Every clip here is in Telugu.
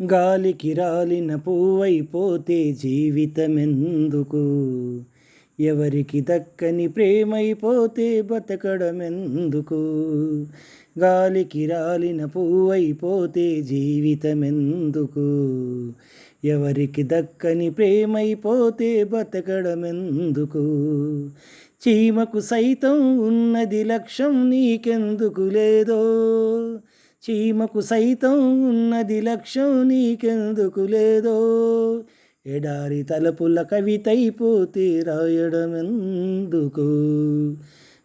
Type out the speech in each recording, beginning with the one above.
గాలికి రాలిన పువ్వైపోతే జీవితమెందుకు? ఎవరికి దక్కని ప్రేమైపోతే బతకడమెందుకు? గాలికి రాలిన పువ్వైపోతే జీవితమెందుకు? ఎవరికి దక్కని ప్రేమైపోతే బతకడమెందుకు? చీమకు సైతం ఉన్నది లక్ష్యం నీకెందుకు లేదో? చీమకు సైతం ఉన్నది లక్ష్యం నీకెందుకు లేదో. ఎడారి తలపుల కవితైపోతే రాయడమెందుకు?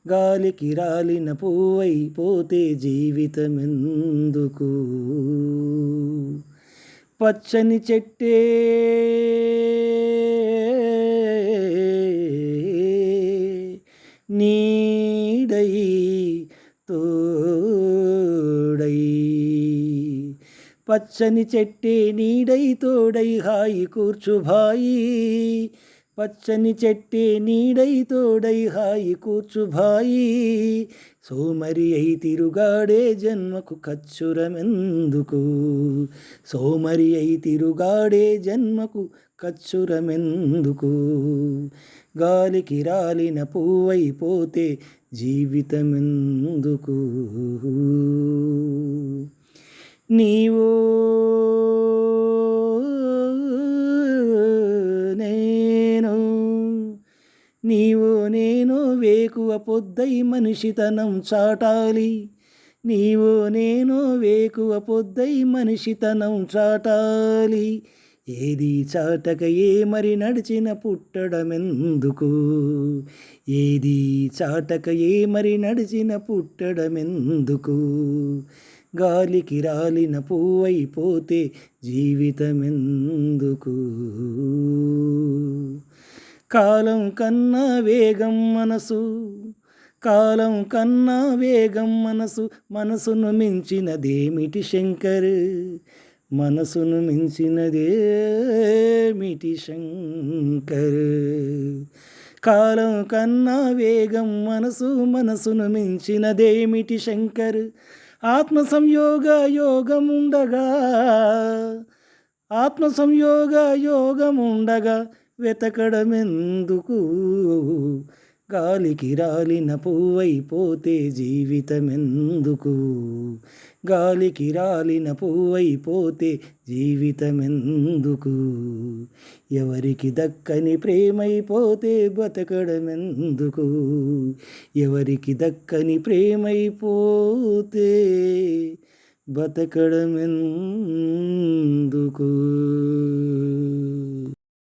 గాలికి రాలిన పువ్వైపోతే జీవితమెందుకు? పచ్చని చెట్టే నీడై తో పచ్చని చెట్టే నీడై తోడై హాయి కూర్చుభాయి పచ్చని చెట్టే నీడై తోడై హాయి కూర్చుభాయి సోమరి అయి తిరుగాడే జన్మకు కచ్చురమెందుకు సోమరి అయి తిరుగాడే జన్మకు కచ్చురమెందుకు గాలికి రాలిన పువ్వైపోతే జీవితమెందుకు? నీవో నేను నీవో నేను వేకువ పొద్దై మనిషితనం చాటాలి. నీవో నేను వేకువ పొద్దై మనిషితనం చాటాలి. ఏది చాటక ఏ మరి నడిచిన పుట్టడమెందుకు? ఏది చాటక ఏ మరి నడిచిన పుట్టడమెందుకు? గాలికి రాలిన పువ్వైపోతే జీవితమెందుకు? కాలం కన్నా వేగం మనసు కాలం కన్నా వేగం మనసు మనసును మించినదేమిటి శంకర్? మనసును మించినదేమిటి శంకర్? కాలం కన్నా వేగం మనసు మనసును మించినదేమిటి శంకర్? ఆత్మ సంయోగ యోగముండగా ఆత్మ సంయోగ యోగముండగా వెతకడమెందుకు? గాలికి రాలిన పువ్వైపోతే జీవితమెందుకు? గాలికి రాలిన పువ్వైపోతే జీవితమెందుకు? ఎవరికి దక్కని ప్రేమైపోతే బతకడమెందుకు? ఎవరికి దక్కని ప్రేమైపోతే బతకడమెందుకు?